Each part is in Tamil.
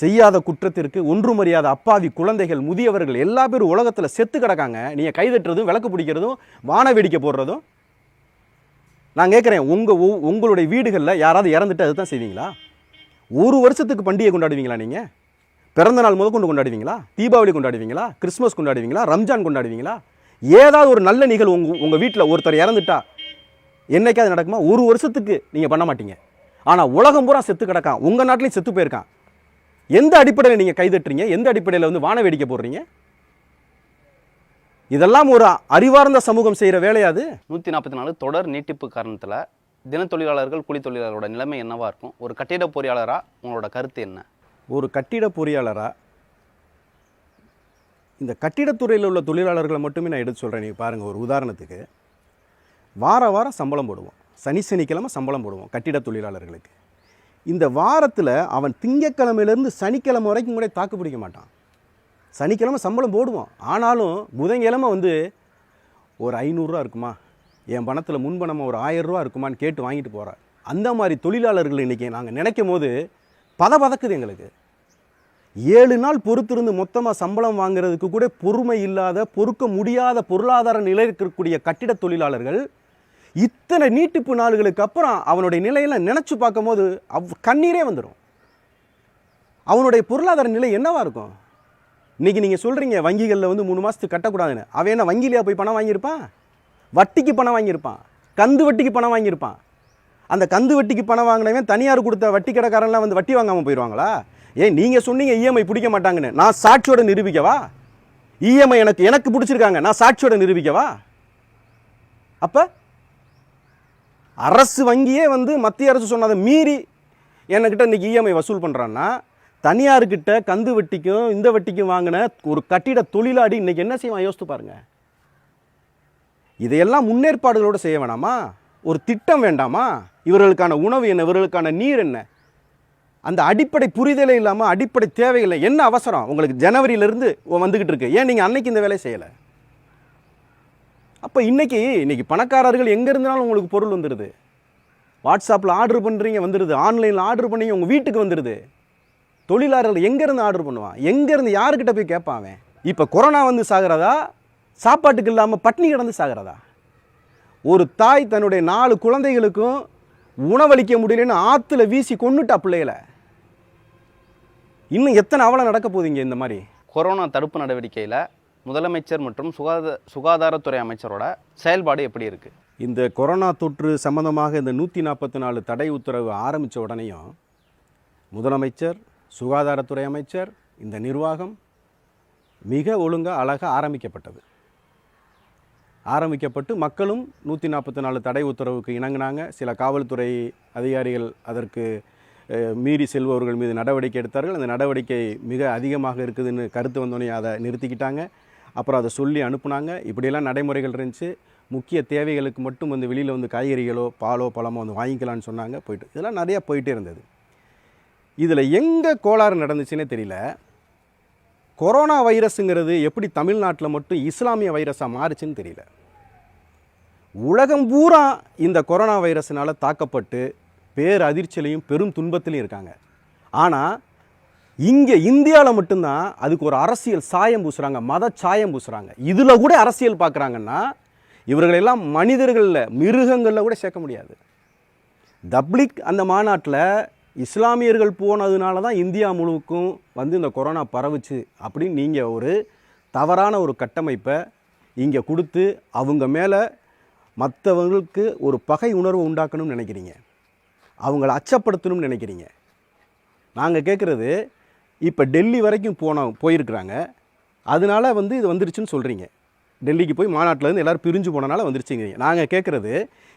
செய்யாத குற்றத்திற்கு ஒன்றும் அறியாத அப்பாவி குழந்தைகள் முதியவர்கள் எல்லா பேரும் உலகத்தில் செத்து கிடக்காங்க. நீங்கள் கைதட்டுறதும் விளக்கு பிடிக்கிறதும் வான வேடிக்கை போடுறதும். நான் கேட்குறேன் உங்கள் உங்களுடைய வீடுகளில் யாராவது இறந்துட்டு அதுதான் செய்வீங்களா? ஒரு வருஷத்துக்கு பண்டிகை கொண்டாடுவீங்களா நீங்கள் பிறந்த நாள் முதல் கொண்டு கொண்டாடுவீங்களா? தீபாவளி கொண்டாடுவீங்களா? கிறிஸ்மஸ் கொண்டாடுவீங்களா? ரம்ஜான் கொண்டாடுவீங்களா? ஏதாவது ஒரு நல்ல நிகழ்வு உங்கள் உங்கள் வீட்டில் ஒருத்தர் இறந்துட்டா என்னைக்காவது நடக்குமா? ஒரு வருஷத்துக்கு நீங்கள் பண்ண மாட்டீங்க. ஆனால் உலகம் பூரா செத்து கிடக்கான். உங்கள் நாட்டிலையும் செத்து போயிருக்கான். எந்த அடிப்படையில் நீங்கள் கைதட்டுறீங்க? எந்த அடிப்படையில் வந்து வான வேடிக்கை போடுறீங்க? இதெல்லாம் ஒரு அறிவார்ந்த சமூகம் செய்கிற வேலையாது நூற்றி நாற்பத்தி நாலு தொடர் நீட்டிப்பு காரணத்தில் தினத்தொழிலாளர்கள் கூலி தொழிலாளர்களோட நிலைமை என்னவா இருக்கும்? ஒரு கட்டிட பொறியாளராக உங்களோட கருத்து என்ன? ஒரு கட்டிட பொறியாளராக இந்த கட்டிடத்துறையில் உள்ள தொழிலாளர்களை மட்டுமே நான் எடுத்து சொல்கிறேன் நீங்கள் பாருங்கள் ஒரு உதாரணத்துக்கு. வார வாரம் சம்பளம் போடுவோம். சனி சனிக்கிழமை சம்பளம் போடுவோம் கட்டிட தொழிலாளர்களுக்கு. இந்த வாரத்தில் அவன் திங்கக்கிழமையிலேருந்து சனிக்கிழமை வரைக்கும் கூட தாக்கு பிடிக்க மாட்டான். சனிக்கிழமை சம்பளம் போடுவோம் ஆனாலும் புதன்கிழமை வந்து ஒரு ஐநூறுரூவா இருக்குமா? என் பணத்தில் முன்பணமாக ஒரு ஆயிரம் ரூபா இருக்குமான்னு கேட்டு வாங்கிட்டு போகிறார் அந்த மாதிரி தொழிலாளர்கள் இன்றைக்கி நாங்கள் நினைக்கும் போது பத பதக்குது எங்களுக்கு. ஏழு நாள் பொறுத்திருந்து மொத்தமாக சம்பளம் வாங்குறதுக்கு கூட பொறுமை இல்லாத பொறுக்க முடியாத பொருளாதார நிலை இருக்கக்கூடிய கட்டிட தொழிலாளர்கள் இத்தனை நீட்டிப்பு நாள்களுக்கு அப்புறம் அவனுடைய நிலையெல்லாம் நினச்சி பார்க்கும்போது அவ் கண்ணீரே வந்துடும் அவனுடைய பொருளாதார நிலை என்னவா இருக்கும்? இன்றைக்கி நீங்கள் சொல்கிறீங்க வங்கிகளில் வந்து மூணு மாதத்துக்கு கட்டக்கூடாதுன்னு. அவன் என்ன வங்கியிலேயே போய் பணம் வாங்கியிருப்பான்? வட்டிக்கு பணம் வாங்கியிருப்பான். கந்து வட்டிக்கு பணம் வாங்கியிருப்பான். அந்த கந்து வட்டிக்கு பணம் வாங்கினவன் தனியார் கொடுத்த வட்டி கடைக்காரன்லாம் வந்து வட்டி வாங்காமல் போயிடுவாங்களா ஏன் நீங்கள் சொன்னீங்க இஎம்ஐ பிடிக்க மாட்டாங்கன்னு. நான் சாட்சியோட நிரூபிக்கவா? இஎம்ஐ எனக்கு எனக்கு பிடிச்சிருக்காங்க நான் சாட்சியோட நிரூபிக்கவா? அப்போ அரசு வங்கியே வந்து மத்திய அரசு சொன்னதை மீறி என்கிட்ட இன்னைக்கு இஎம்ஐ வசூல் பண்ணுறான்னா தனியார்கிட்ட கந்து வட்டிக்கும் இந்த வட்டிக்கும் வாங்கின ஒரு கட்டிட தொழிலாளி இன்றைக்கி என்ன செய்வான்? யோசித்து பாருங்கள் இதையெல்லாம் முன்னேற்பாடுகளோடு செய்ய வேணாமா? ஒரு திட்டம் வேண்டாமா? இவர்களுக்கான உணவு என்ன? இவர்களுக்கான நீர் என்ன? அந்த அடிப்படை புரிதலே இல்லாமல் அடிப்படை தேவைகளை என்ன? அவசரம்? உங்களுக்கு ஜனவரியிலேருந்து வந்துக்கிட்டு இருக்கு. ஏன் நீங்கள் அன்னைக்கு இந்த வேலையை செய்யலை? அப்போ இன்றைக்கி இன்றைக்கி பணக்காரர்கள் எங்கே இருந்தாலும் உங்களுக்கு பொருள் வந்துடுது வாட்ஸ்அப்பில் ஆர்டர் பண்ணுறீங்க வந்துடுது ஆன்லைனில் ஆர்டர் பண்ணி உங்கள் வீட்டுக்கு வந்துடுது தொழிலாளர்கள் எங்கேருந்து ஆர்டர் பண்ணுவான்? எங்கேருந்து யாருக்கிட்ட போய் கேட்பான் அவன்? இப்போ கொரோனா வந்து சாகிறதா? சாப்பாட்டுக்கு இல்லாமல் பட்னி கிடந்து சாகிறதா? ஒரு தாய் தன்னுடைய நாலு குழந்தைகளுக்கும் உணவளிக்க முடியலன்னு ஆற்றுல வீசி கொண்டுட்டா பிள்ளைகளை. இன்னும் எத்தனை அவலம் நடக்க போகுதுங்க இந்த மாதிரி? கொரோனா தடுப்பு நடவடிக்கையில் முதலமைச்சர் மற்றும் சுகாதார சுகாதாரத்துறை அமைச்சரோட செயல்பாடு எப்படி இருக்குது இந்த கொரோனா தொற்று சம்பந்தமாக இந்த நூற்றி நாற்பத்தி நாலு தடை உத்தரவு ஆரம்பித்த உடனேயும் முதலமைச்சர் சுகாதாரத்துறை அமைச்சர் இந்த நிர்வாகம் மிக ஒழுங்காக அழகாக ஆரம்பிக்கப்பட்டது. ஆரம்பிக்கப்பட்டு மக்களும் நூற்றி நாற்பத்தி நாலு தடை உத்தரவுக்கு இணங்கினாங்க. சில காவல்துறை அதிகாரிகள் அதற்கு மீறி செல்பவர்கள் மீது நடவடிக்கை எடுத்தார்கள். அந்த நடவடிக்கை மிக அதிகமாக இருக்குதுன்னு கருத்து வந்தோடனே அதை நிறுத்திக்கிட்டாங்க. அப்புறம் அதை சொல்லி அனுப்புனாங்க. இப்படியெல்லாம் நடைமுறைகள் இருந்துச்சு. முக்கிய தேவைகளுக்கு மட்டும் வந்து வெளியில் வந்து காய்கறிகளோ பாலோ பழமோ வந்து வாங்கிக்கலாம்னு சொன்னாங்க. போயிட்டு இதெல்லாம் நிறையா போயிட்டே இருந்தது. இதில் எங்கே கோளாறு நடந்துச்சுன்னே தெரியல. கொரோனா வைரஸுங்கிறது எப்படி தமிழ்நாட்டில் மட்டும் இஸ்லாமிய வைரஸாக மாறுச்சுன்னு தெரியல. உலகம் பூரா இந்த கொரோனா வைரஸினால் தாக்கப்பட்டு பேர் அதிர்ச்சியிலையும் பெரும் துன்பத்திலையும் இருக்காங்க. ஆனால் இங்கே இந்தியாவில் மட்டும்தான் அதுக்கு ஒரு அரசியல் சாயம் பூசுகிறாங்க மத சாயம் பூசுகிறாங்க இதில் கூட அரசியல் பார்க்குறாங்கன்னா இவர்களெல்லாம் மனிதர்களில் மிருகங்களில் கூட சேர்க்க முடியாது. தப்ளிக் அந்த மாநாட்டில் இஸ்லாமியர்கள் போனதுனால தான் இந்தியா முழுவதுக்கும் வந்து இந்த கொரோனா பரவுச்சு அப்படின்னு நீங்கள் ஒரு தவறான ஒரு கட்டமைப்பை இங்கே கொடுத்து அவங்க மேலே மற்றவங்களுக்கு ஒரு பகை உணர்வு உண்டாக்கணும்னு நினைக்கிறீங்க. அவங்கள அச்சப்படுத்தணும்னு நினைக்கிறீங்க. நாங்கள் கேட்குறது இப்போ டெல்லி வரைக்கும் போனோம் போயிருக்கிறாங்க. அதனால வந்து இது வந்துருச்சுன்னு சொல்கிறீங்க டெல்லிக்கு போய் மாநாட்டிலேருந்து எல்லோரும் பிரிஞ்சு போனனால வந்துருச்சுங்க நாங்கள் கேட்குறது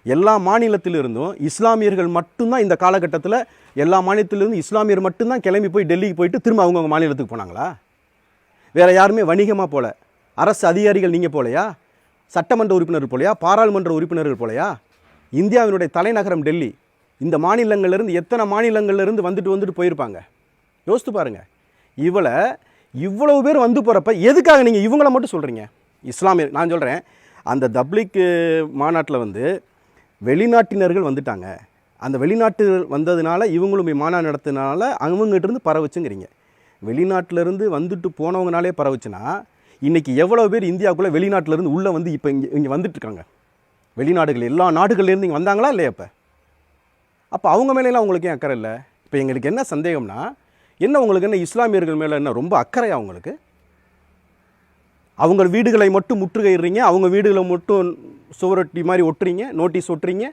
எல்லா மாநிலத்திலிருந்தும் இஸ்லாமியர்கள் மட்டும்தான் இந்த காலகட்டத்தில் எல்லா மாநிலத்திலிருந்து இஸ்லாமியர் மட்டும்தான் கிளம்பி போய் டெல்லிக்கு போயிட்டு திரும்ப அவங்கவுங்க மாநிலத்துக்கு போனாங்களா? வேறு யாருமே வணிகமாக போல. அரசு அதிகாரிகள் நீங்கள் போலையா? சட்டமன்ற உறுப்பினர் போலையா? பாராளுமன்ற உறுப்பினர்கள் போலையா? இந்தியாவினுடைய தலைநகரம் டெல்லி. இந்த மாநிலங்கள்லேருந்து எத்தனை மாநிலங்கள்லேருந்து வந்துட்டு வந்துட்டு போயிருப்பாங்க? யோசித்து பாருங்கள் இவளை இவ்வளவு பேர் வந்து போகிறப்ப எதுக்காக நீங்கள் இவங்கள மட்டும் சொல்கிறீங்க இஸ்லாமிய நான் சொல்கிறேன் அந்த தப்லிக் மாநாட்டில் வந்து வெளிநாட்டினர்கள் வந்துட்டாங்க. அந்த வெளிநாட்டு வந்ததுனால இவங்களும் மாநாடு நடத்தினால அவங்ககிட்டருந்து பரவச்சுங்கிறீங்க. வந்துட்டு போனவங்கனாலே பரவுச்சுன்னா இன்றைக்கி எவ்வளோ பேர் இந்தியாவுக்குள்ளே வெளிநாட்டிலேருந்து உள்ளே வந்து இப்போ இங்கே இங்கே வந்துட்டு இருக்காங்க வெளிநாடுகள் எல்லா நாடுகள்லேருந்து இங்கே வந்தாங்களா இல்லையா இப்போ? அப்போ அவங்க மேலேலாம் உங்களுக்கு ஏன் அக்கறை இல்லை? இப்போ எங்களுக்கு என்ன சந்தேகம்னா என்ன உங்களுக்கு என்ன இஸ்லாமியர்கள் மேலே என்ன ரொம்ப அக்கறை அவங்களுக்கு அவங்க வீடுகளை மட்டும் முற்றுகையிடுறீங்க அவங்க வீடுகளை மட்டும் சுவரொட்டி மாதிரி ஒட்டுறீங்க நோட்டீஸ் ஒட்டுறீங்க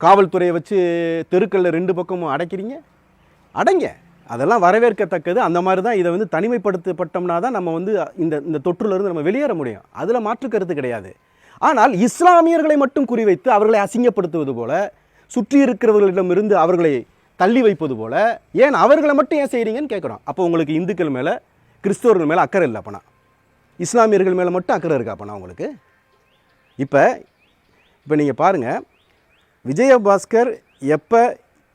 காவல்துறையை வச்சு தெருக்களில் ரெண்டு பக்கமும் அடைக்கிறீங்க? அடைங்க! அதெல்லாம் வரவேற்கத்தக்கது. அந்த மாதிரி தான் இதை வந்து தனிமைப்படுத்தப்பட்டோம்னா தான் நம்ம வந்து இந்த இந்த தொற்றுலேருந்து நம்ம வெளியேற முடியும். அதில் மாற்று கருத்து கிடையாது. ஆனால் இஸ்லாமியர்களை மட்டும் குறிவைத்து அவர்களை அசிங்கப்படுத்துவது போல சுற்றி இருக்கிறவர்களிடமிருந்து அவர்களை தள்ளி வைப்பது போல ஏன் அவர்களை மட்டும் ஏன் செய்கிறீங்கன்னு கேட்குறோம் அப்போ உங்களுக்கு இந்துக்கள் மேலே கிறிஸ்தவர்கள் மேலே அக்கறை இல்லை அப்போனா. இஸ்லாமியர்கள் மேலே மட்டும் அக்கறை இருக்கா அப்போனா உங்களுக்கு? இப்போ இப்போ நீங்கள் பாருங்கள் விஜயபாஸ்கர் எப்போ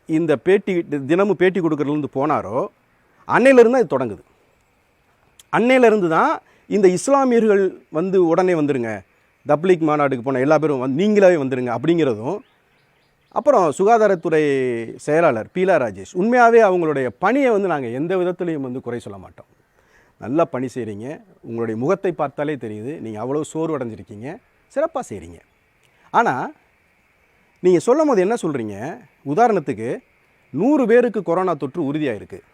இந்த பேட்டி தினமும் பேட்டி கொடுக்குறதுலேருந்து போனாரோ அன்னையிலேருந்து அது தொடங்குது. அன்னையிலேருந்து தான் இந்த இஸ்லாமியர்கள் வந்து உடனே வந்துடுங்க தப்லீக் மாநாட்டுக்கு போன எல்லா பேரும் வந்து நீங்களாவே வந்துடுங்க அப்படிங்கிறதும் அப்புறம் சுகாதாரத்துறை செயலாளர் பீலா ராஜேஷ். உண்மையாகவே அவங்களுடைய பணியை வந்து நாங்கள் எந்த விதத்துலையும் வந்து குறை சொல்ல மாட்டோம். நல்லா பணி செய்கிறீங்க உங்களுடைய முகத்தை பார்த்தாலே தெரியுது. நீங்கள் அவ்வளோ சோர்வடைஞ்சிருக்கீங்க. சிறப்பாக செய்கிறீங்க ஆனால் நீங்கள் சொல்லும் போது என்ன சொல்கிறீங்க உதாரணத்துக்கு நூறு பேருக்கு கொரோனா தொற்று உறுதியாக இருக்குது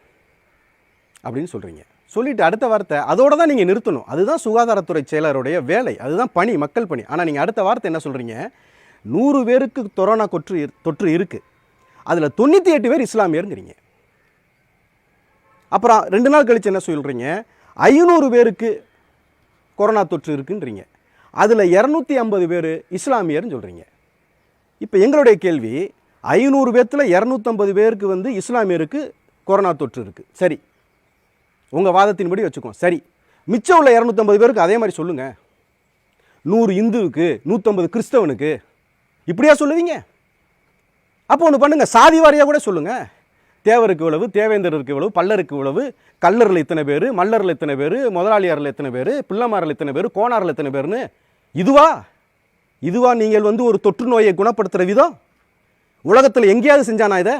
அப்படின்னு சொல்கிறீங்க சொல்லிவிட்டு அடுத்த வார்த்தை அதோடு தான் நீங்கள் நிறுத்தணும். அதுதான் சுகாதாரத்துறை செயலருடைய வேலை. அதுதான் பணி மக்கள் பணி. ஆனால் நீங்கள் அடுத்த வார்த்தை என்ன சொல்கிறீங்க நூறு பேருக்கு கொரோனா தொற்று தொற்று இருக்குது அதில் தொண்ணூற்றி எட்டு பேர் இஸ்லாமியருங்கிறீங்க. அப்புறம் ரெண்டு நாள் கழித்து என்ன சொல்கிறீங்க ஐநூறு பேருக்கு கொரோனா தொற்று இருக்குன்றீங்க. அதில் இரநூத்தி ஐம்பது பேர் இஸ்லாமியர்னு சொல்கிறீங்க இப்போ எங்களுடைய கேள்வி ஐநூறு பேர்த்தில் இரநூத்தம்பது பேருக்கு வந்து இஸ்லாமியருக்கு கொரோனா தொற்று இருக்குது சரி. உங்கள் வாதத்தின்படி வச்சுக்கோம் சரி. மிச்சம் உள்ள இரநூத்தம்பது பேருக்கு அதே மாதிரி சொல்லுங்கள் நூறு இந்துவுக்கு நூற்றம்பது கிறிஸ்தவனுக்கு இப்படியா சொல்லுவீங்க? அப்போ ஒன்று பண்ணுங்கள் சாதி வாரியாக கூட சொல்லுங்கள் தேவருக்கு இவ்வளவு தேவேந்தருக்கு இவ்வளவு பல்லருக்கு இவ்வளவு கல்லரில் இத்தனை பேர் மல்லரில் இத்தனை பேர் முதலாளியாரில் இத்தனை பேர் பிள்ளைமாரில் இத்தனை பேர் கோணாரில் இத்தனை பேர்னு இதுவா? இதுவா நீங்கள் வந்து ஒரு தொற்று நோயை குணப்படுத்துகிற விதம்? உலகத்தில் எங்கேயாவது செஞ்சானா இதை?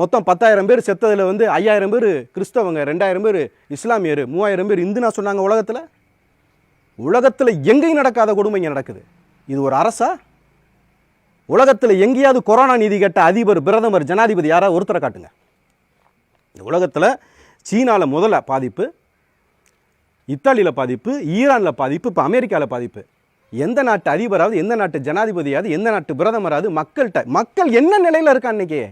மொத்தம் பத்தாயிரம் பேர் செத்ததில் வந்து ஐயாயிரம் பேர் கிறிஸ்தவங்க ரெண்டாயிரம் பேர் இஸ்லாமியர் மூவாயிரம் பேர் இந்துனா சொன்னாங்க உலகத்தில்? உலகத்தில் எங்கேயும் நடக்காத கொடுமை இங்கே நடக்குது. இது ஒரு அரசா? உலகத்தில் எங்கேயாவது கொரோனா நீதி கேட்ட அதிபர் பிரதமர் ஜனாதிபதி யாராவது ஒருத்தரை காட்டுங்க. இந்த உலகத்தில் சீனாவில் முதல்ல பாதிப்பு இத்தாலியில் பாதிப்பு ஈரானில் பாதிப்பு இப்போ அமெரிக்காவில் பாதிப்பு. எந்த நாட்டு அதிபராவது எந்த நாட்டு ஜனாதிபதியாவது எந்த நாட்டு பிரதமராவது மக்கள்கிட்ட மக்கள் என்ன நிலையில் இருக்கா இன்னைக்கு?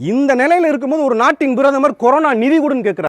இந்த நிலையில் இருக்கும்போது ஒரு நாட்டின் பிரதமர் கொரோனா நிதி கொடுன்னு கேட்குறாரு